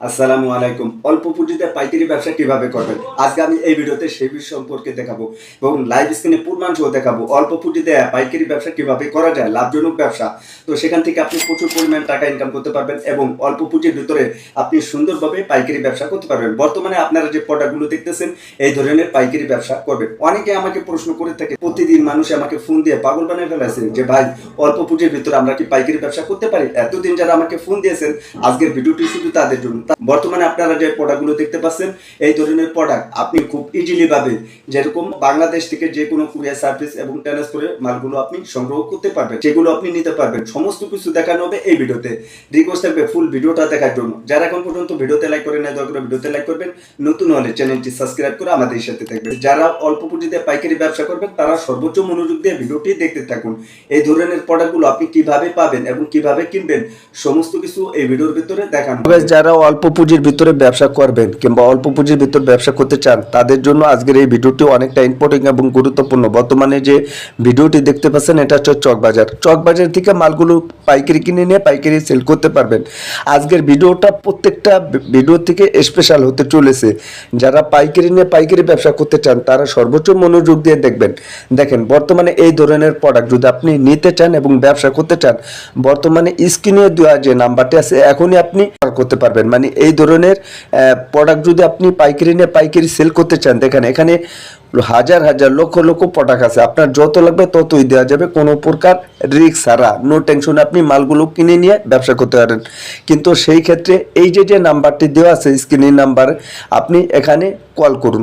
আসসালামু আলাইকুম। অল্প পুঁজিতে পাইকারি ব্যবসা কীভাবে করবেন? আজকে আমি এই ভিডিওতে সেই বিষয় সম্পর্কে দেখাবো এবং লাইভ স্ক্রিনে পূর্ণাংশ দেখাবো। অল্প পুঁজিতে পাইকারি ব্যবসা কীভাবে করা যায়? লাভজনক ব্যবসা। তো সেখান থেকে আপনি প্রচুর পরিমাণ টাকা ইনকাম করতে পারবেন এবং অল্প পুঁজির ভিতরে আপনি সুন্দরভাবে পাইকারি ব্যবসা করতে পারবেন। বর্তমানে আপনারা যে প্রোডাক্টগুলো দেখতেছেন, এই ধরনের পাইকারি ব্যবসা করবেন। অনেকে আমাকে প্রশ্ন করে থাকে, প্রতিদিন মানুষ আমাকে ফোন দিয়ে পাগল বানিয়ে ফেলেছে যে, ভাই, অল্প পুঁজির ভিতরে আমরা কি পাইকারি ব্যবসা করতে পারি? এতদিন যারা আমাকে ফোন দিয়েছেন, আজকের ভিডিওটি শুধু তাদের জন্য। বর্তমানে আপনারা যে প্রোডাক্টগুলো দেখতে পাচ্ছেন, এই ধরনের প্রোডাক্ট আপনি খুব ইজিলি ভাবে যেরকম বাংলাদেশ থেকে যে কোনো কুরিয়ার সার্ভিস এবং ট্রান্সফারে মালগুলো আপনি সংগ্রহ করতে পারবেন, সেগুলো আপনি নিতে পারবেন। সমস্ত কিছু দেখানো হবে এই ভিডিওতে। রিকোয়েস্ট থাকবে ফুল ভিডিওটা দেখার জন্য। যারা এখন পর্যন্ত ভিডিওতে লাইক করে না দয়া করে ভিডিওতে লাইক করবেন। নতুন হলে চ্যানেলটি সাবস্ক্রাইব করে আমাদের সাথে থাকবেন। যারা অল্প পুঁজিতে পাইকারি ব্যবসা করবেন, তারা সর্বোচ্চ মনোযোগ দিয়ে ভিডিওটি দেখতে থাকুন। এই ধরনের প্রোডাক্টগুলো আপনি কীভাবে পাবেন এবং কীভাবে কিনবেন, সমস্ত কিছু এই ভিডিওর ভিতরে দেখানো। যারা পুঁজির ভিতরে ব্যবসা করবেন কিংবা অল্প পুঁজির ভিতরে ব্যবসা করতে চান, তাদের জন্য আজকের এই ভিডিওটি অনেকটা ইম্পর্টেন্ট এবং গুরুত্বপূর্ণ। বর্তমানে যে ভিডিওটি দেখতে পাচ্ছেন, এটা হচ্ছে চকবাজার। চকবাজার থেকে মালগুলো পাইকারি কিনে নিয়ে পাইকারি সেল করতে পারবেন। আজকের ভিডিওটা প্রত্যেকটা ভিডিও থেকে স্পেশাল হতে চলেছে। যারা পাইকারি নিয়ে পাইকারি ব্যবসা করতে চান, তারা সর্বোচ্চ মনোযোগ দিয়ে দেখবেন। দেখেন, বর্তমানে এই ধরনের প্রোডাক্ট যদি আপনি নিতে চান এবং ব্যবসা করতে চান, বর্তমানে স্ক্রিনে দেওয়া যে নাম্বারটি আছে, এখনই আপনি করতে পারবেন। মানে এই ধরনের প্রোডাক্ট যদি আপনি পাইকারি নিয়ে পাইকারি সেল করতে চান, দেখেন এখানে হাজার হাজার, লক্ষ লক্ষ প্রোডাক্ট আছে। আপনার যত লাগবে ততই দেওয়া যাবে, কোনো প্রকার রিস্ক ছাড়া। নো টেনশন আপনি মালগুলো কিনে নিয়ে ব্যবসা করতে পারেন। কিন্তু সেই ক্ষেত্রে এই যে যে নাম্বারটি দেওয়া আছে স্ক্রিনের নাম্বার আপনি এখানে কল করুন।